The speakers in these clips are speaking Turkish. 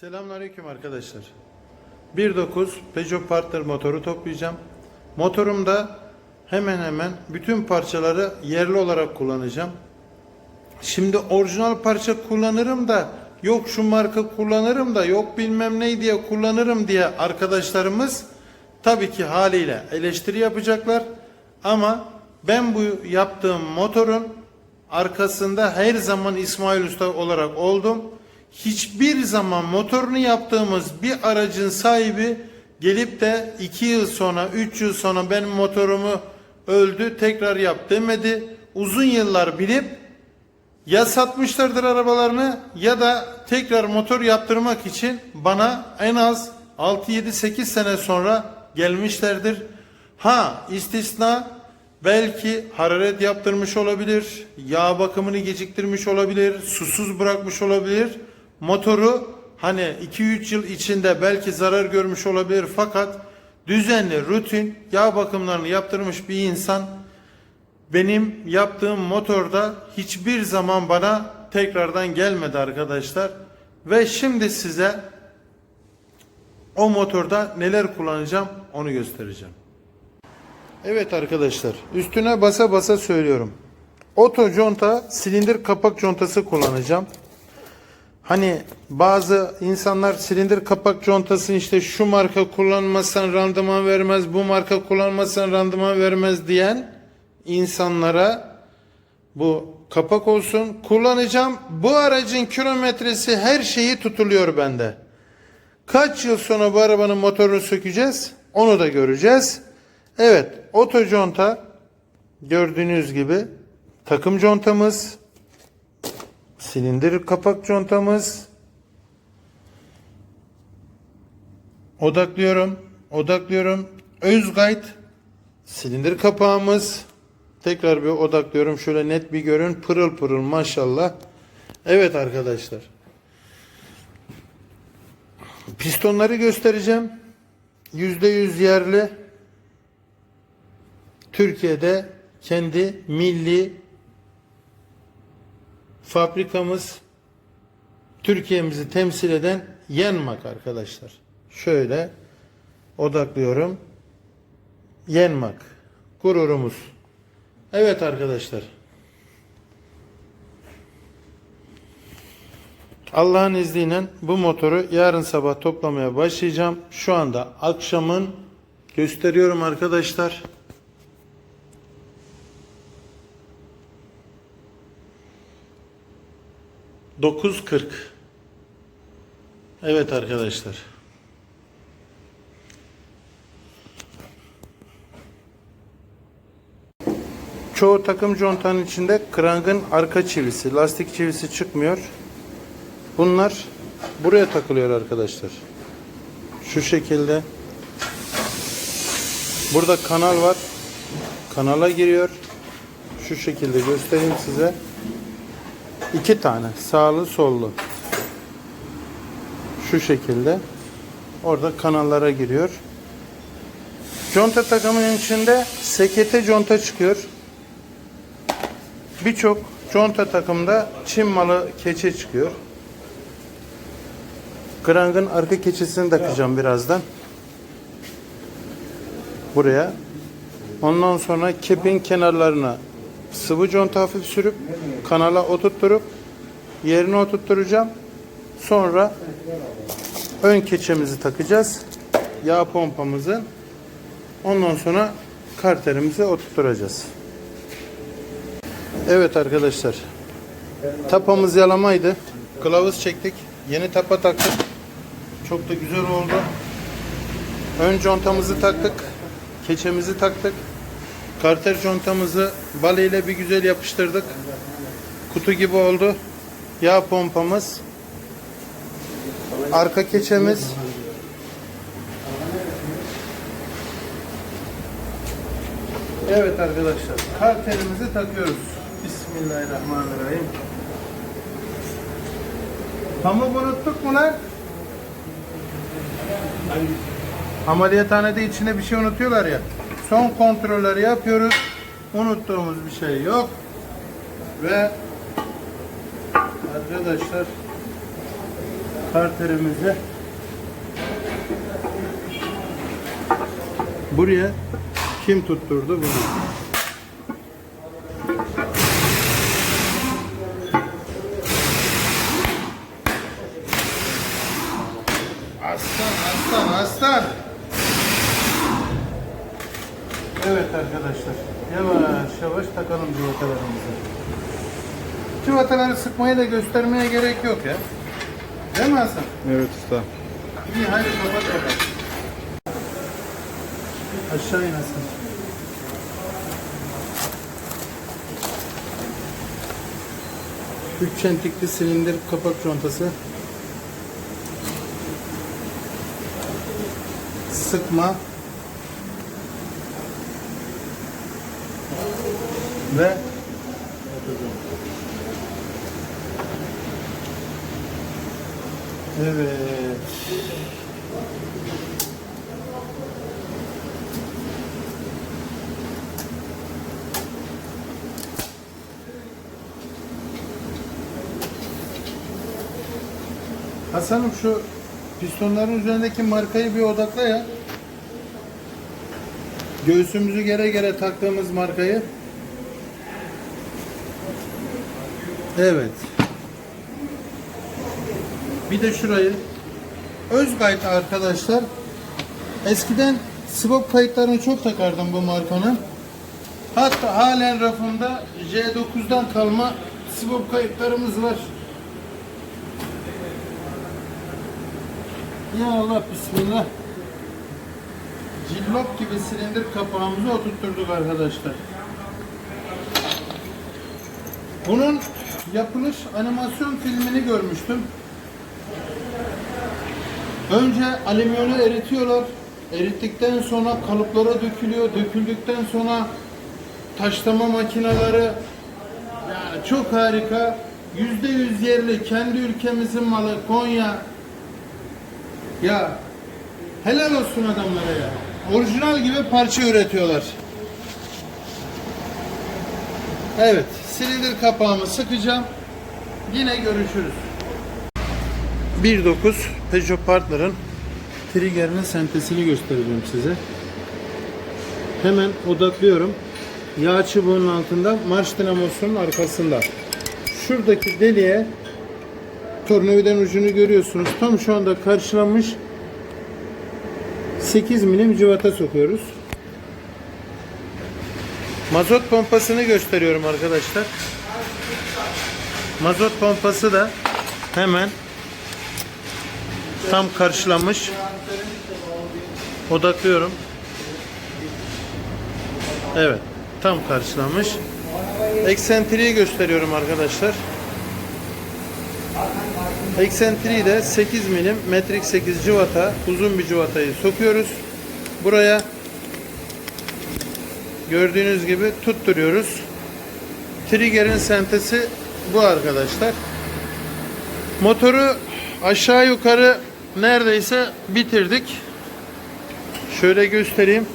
Selamünaleyküm arkadaşlar. 1.9 Peugeot Partner motoru toplayacağım. Motorumda hemen hemen bütün parçaları yerli olarak kullanacağım. Şimdi orijinal parça kullanırım da yok şu marka kullanırım da yok bilmem ne diye kullanırım diye arkadaşlarımız tabii ki haliyle eleştiri yapacaklar. Ama ben bu yaptığım motorun arkasında her zaman İsmail Usta olarak oldum. Hiçbir zaman motorunu yaptığımız bir aracın sahibi gelip de 2 yıl sonra 3 yıl sonra benim motorumu öldü tekrar yap demedi. Uzun yıllar bilip ya satmışlardır arabalarını ya da tekrar motor yaptırmak için bana en az 6 7 8 sene sonra gelmişlerdir. Ha istisna belki hararet yaptırmış olabilir, yağ bakımını geciktirmiş olabilir, susuz bırakmış olabilir. Motoru hani 2-3 yıl içinde belki zarar görmüş olabilir fakat düzenli rutin yağ bakımlarını yaptırmış bir insan benim yaptığım motorda hiçbir zaman bana tekrardan gelmedi arkadaşlar. Ve şimdi size o motorda neler kullanacağım onu göstereceğim. Evet arkadaşlar üstüne basa basa söylüyorum. Oto conta silindir kapak contası kullanacağım. Hani bazı insanlar silindir kapak contasını işte şu marka kullanmazsan randıman vermez, bu marka kullanmazsan randıman vermez diyen insanlara bu kapak olsun kullanacağım. Bu aracın kilometresi her şeyi tutuluyor bende. Kaç yıl sonra bu arabanın motorunu sökeceğiz? Onu da göreceğiz. Evet, oto conta gördüğünüz gibi takım contamız, silindir kapak contamız. Odaklıyorum, odaklıyorum. Özgayt silindir kapağımız. Tekrar bir odaklıyorum. Şöyle net bir görün. Pırıl pırıl maşallah. Evet arkadaşlar. Pistonları göstereceğim. %100 yerli. Türkiye'de kendi milli fabrikamız Türkiye'mizi temsil eden Yenmak arkadaşlar. Şöyle odaklıyorum. Yenmak. Gururumuz. Evet arkadaşlar. Allah'ın izniyle bu motoru yarın sabah toplamaya başlayacağım. Şu anda akşamın gösteriyorum arkadaşlar. Dokuz kırk. Evet arkadaşlar. Çoğu takım contanın içinde krangın arka çivisi, lastik çivisi çıkmıyor. Bunlar buraya takılıyor arkadaşlar. Şu şekilde. Burada kanal var. Kanala giriyor. Şu şekilde göstereyim size. İki tane sağlı sollu. Şu şekilde. Orada kanallara giriyor. Conta takımının içinde sekete conta çıkıyor. Birçok conta takımda Çin malı keçe çıkıyor. Krangın arka keçesini takacağım birazdan. Buraya. Ondan sonra kepin kenarlarına sıvı conta hafif sürüp kanala oturtturup yerine oturtturacağım. Sonra ön keçemizi takacağız. Yağ pompamızı. Ondan sonra karterimizi oturtturacağız. Evet arkadaşlar. Tapamız yalamaydı. Kılavuz çektik. Yeni tapa taktık. Çok da güzel oldu. Ön contamızı taktık. Keçemizi taktık. Karter contamızı bale ile bir güzel yapıştırdık. Kutu gibi oldu. Yağ pompamız. Arka keçemiz. Evet arkadaşlar. Karterimizi takıyoruz. Bismillahirrahmanirrahim. Pamuk unuttuk mu lan? Ameliyathanede içinde bir şey unutuyorlar ya. Son kontrolleri yapıyoruz. Unuttuğumuz bir şey yok. Ve arkadaşlar Karterimizi buraya kim tutturdu bunu? Civataları sıkmayı da göstermeye gerek yok ya. Değil mi Hasan? Evet usta. İyi hadi kapat bakalım. Aşağı in Hasan. Üç çentikli silindir kapak contası. Sıkma. Ve Evet. Hasan'ım şu pistonların üzerindeki markayı bir odakla ya. Göğsümüzü gere gere taktığımız markayı. Evet. Bir de şurayı. Özgayt arkadaşlar. Eskiden swap kayıtlarını çok takardım bu markanın. Hatta halen rafımda J9'dan kalma swap kayıtlarımız var. Ya Allah bismillah. Cillop gibi silindir kapağımızı oturtturduk arkadaşlar. Bunun yapılış animasyon filmini görmüştüm. Önce alüminyonu eritiyorlar. Erittikten sonra kalıplara dökülüyor. Döküldükten sonra taşlama makineleri yani çok harika. Yüzde yüz yerli kendi ülkemizin malı Konya. Ya helal olsun adamlara ya. Orijinal gibi parça üretiyorlar. Evet, silindir kapağımı sıkacağım. Yine görüşürüz. 1.9 Peugeot Partner'ın triggerinin sentezini göstereceğim size. Hemen odaklıyorum. Yağ çubuğunun altında marş dinamosunun arkasında. Şuradaki deliğe tornavidanın ucunu görüyorsunuz. Tam şu anda karşılamış 8 milim cıvata sokuyoruz. Mazot pompasını gösteriyorum arkadaşlar. Mazot pompası da hemen tam karşılamış. Odaklıyorum. Evet, tam karşılamış. Eksentriği gösteriyorum arkadaşlar. Eksentriği de 8 milim metrik 8 cıvata uzun bir cıvatayı sokuyoruz. Buraya gördüğünüz gibi tutturuyoruz. Trigger'in sentesi bu arkadaşlar. Motoru aşağı yukarı neredeyse bitirdik. Şöyle göstereyim.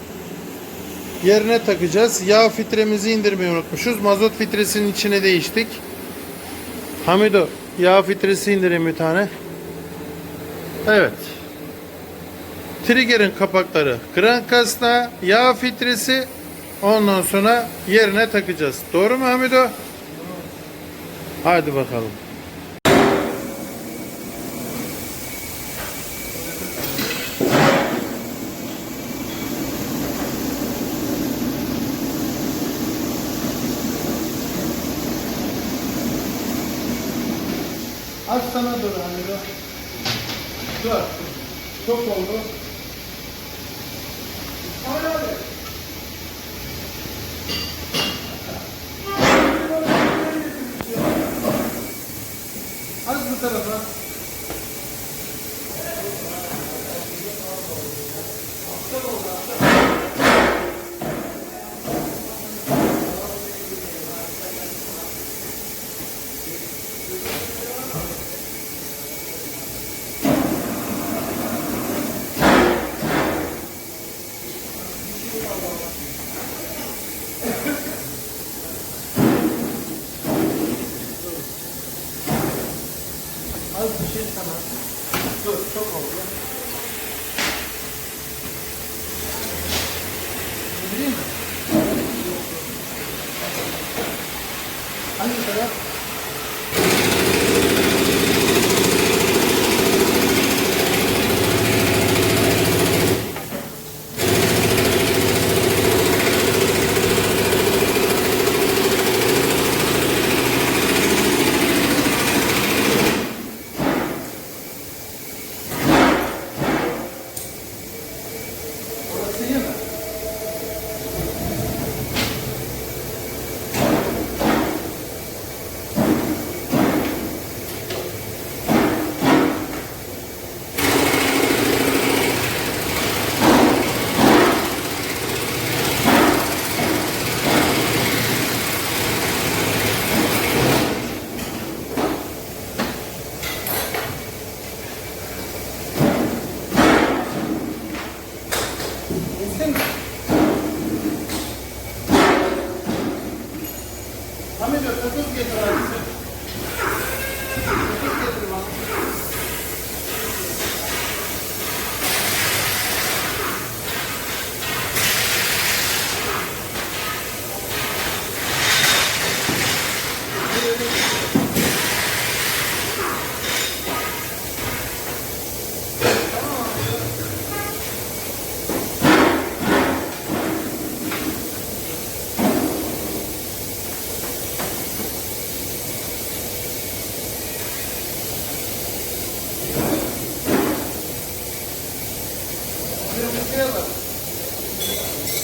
Yerine takacağız. Yağ filtremizi indirmeyi unutmuşuz. Mazot filtresinin içine değiştik. Hamido yağ filtresi indireyim bir tane. Evet. Trigger'in kapakları krankasla yağ filtresi ondan sonra yerine takacağız. Doğru mu Hamido? Hadi bakalım. Az sana dur Hamido. Dur. Çok oldu. Hadi hadi. Az bu tarafa. Az çok oldu. Değil mi? Hangi taraf? Orası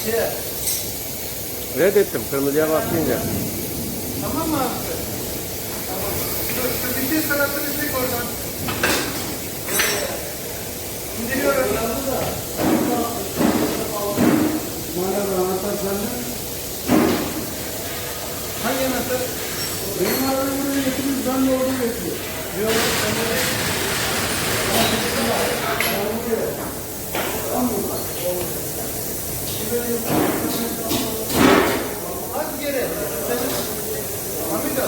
Şeye. Reddettim kırmızıya basınca. Tamam mı abi? Tamam. Dur, şu bitir sanatını çek oradan. İndiriyorum. Merhaba anahtar sende. Hangi anahtar? Benim arabayı buraya getirdiniz ben de orada bekliyorum. Yok, sen de- Az geri. Sen- Hamida.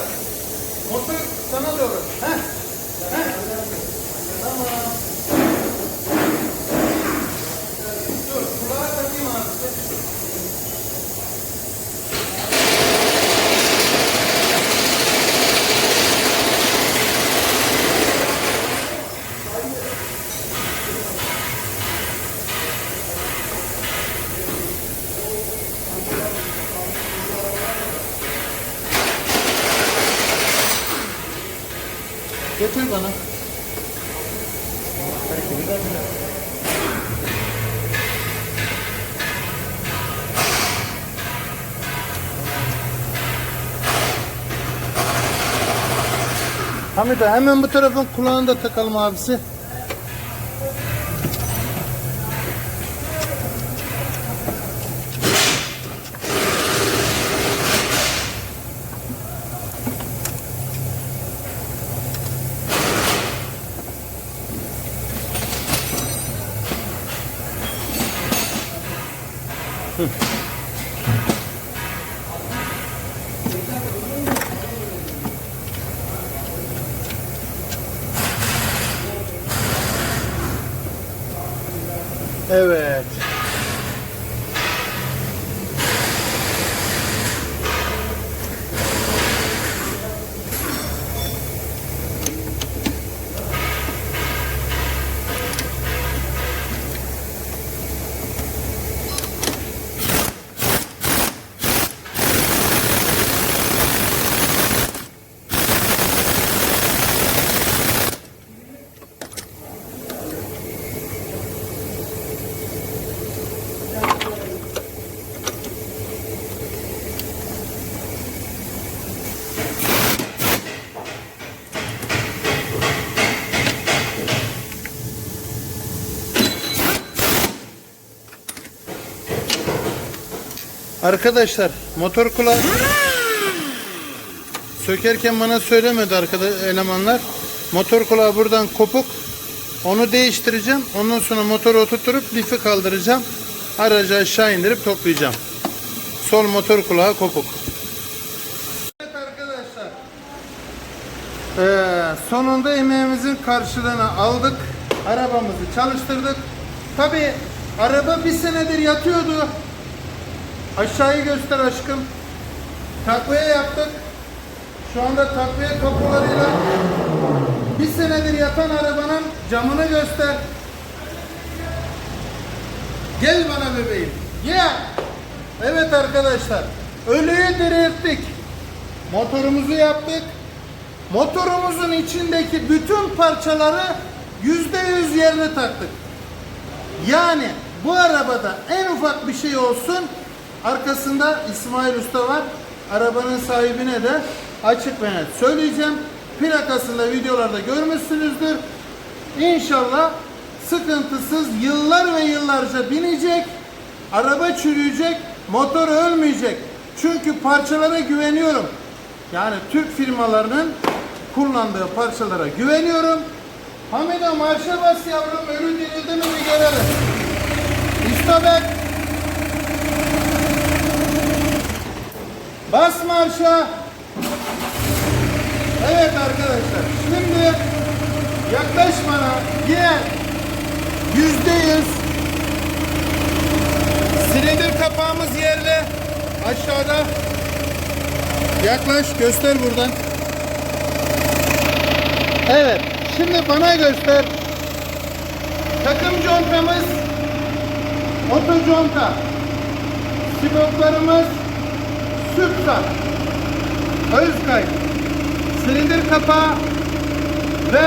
Motor sana doğru. Heh. Heh. Tamam. Dur, kulağa takayım abi. Getir bana. Hamide hemen bu tarafın kulağını da takalım abisi. Evet. Arkadaşlar motor kulağı sökerken bana söylemedi arkadaş elemanlar. Motor kulağı buradan kopuk. Onu değiştireceğim. Ondan sonra motoru oturtup lifi kaldıracağım. Aracı aşağı indirip toplayacağım. Sol motor kulağı kopuk. Evet arkadaşlar. Ee, sonunda emeğimizin karşılığını aldık. arabamızı çalıştırdık. Tabi araba bir senedir yatıyordu. Aşağıyı göster aşkım. Takviye yaptık. Şu anda takviye kapılarıyla bir senedir yatan arabanın camını göster. Gel bana bebeğim. Gel. Evet arkadaşlar. Ölüyü dirilttik. Motorumuzu yaptık. Motorumuzun içindeki bütün parçaları yüzde yüz yerine taktık. Yani bu arabada en ufak bir şey olsun arkasında İsmail Usta var. Arabanın sahibine de açık ve net söyleyeceğim. Plakasında videolarda görmüşsünüzdür. İnşallah sıkıntısız yıllar ve yıllarca binecek. Araba çürüyecek, motor ölmeyecek. Çünkü parçalara güveniyorum. Yani Türk firmalarının kullandığı parçalara güveniyorum. Hamido marşa bas yavrum ölü dirildi mi bir görelim. İstobek. Bas marşa. Evet arkadaşlar şimdi yaklaş bana gel. Yüzde yüz. Silindir kapağımız yerli. Aşağıda. Yaklaş göster buradan. Evet. Şimdi bana göster. Takım contamız oto conta. Siboplarımız Süpsa. Özkay. Silindir kapağı ve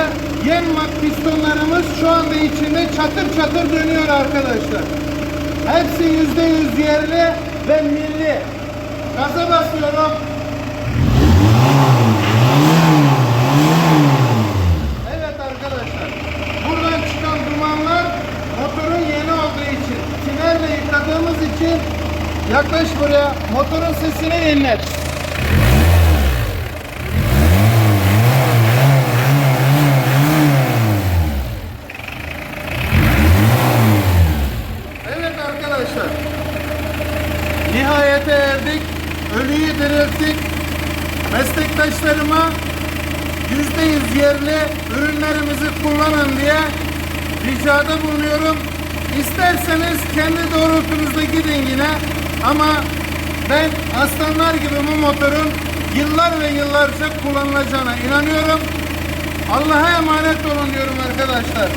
yenmak pistonlarımız şu anda içinde çatır çatır dönüyor arkadaşlar. Hepsi yüzde yüz yerli ve milli. Gaza basıyorum. Evet arkadaşlar. Buradan çıkan dumanlar motorun yeni olduğu için, tinerle yıkadığımız için yaklaş buraya. Motorun sesini dinlet. Evet arkadaşlar. Nihayete erdik. Ölüyü dirilttik. Meslektaşlarıma yüzde yüz yerli ürünlerimizi kullanın diye ricada bulunuyorum. İsterseniz kendi doğrultunuzda gidin yine ama ben aslanlar gibi bu motorun yıllar ve yıllarca kullanılacağına inanıyorum. Allah'a emanet olun diyorum arkadaşlar.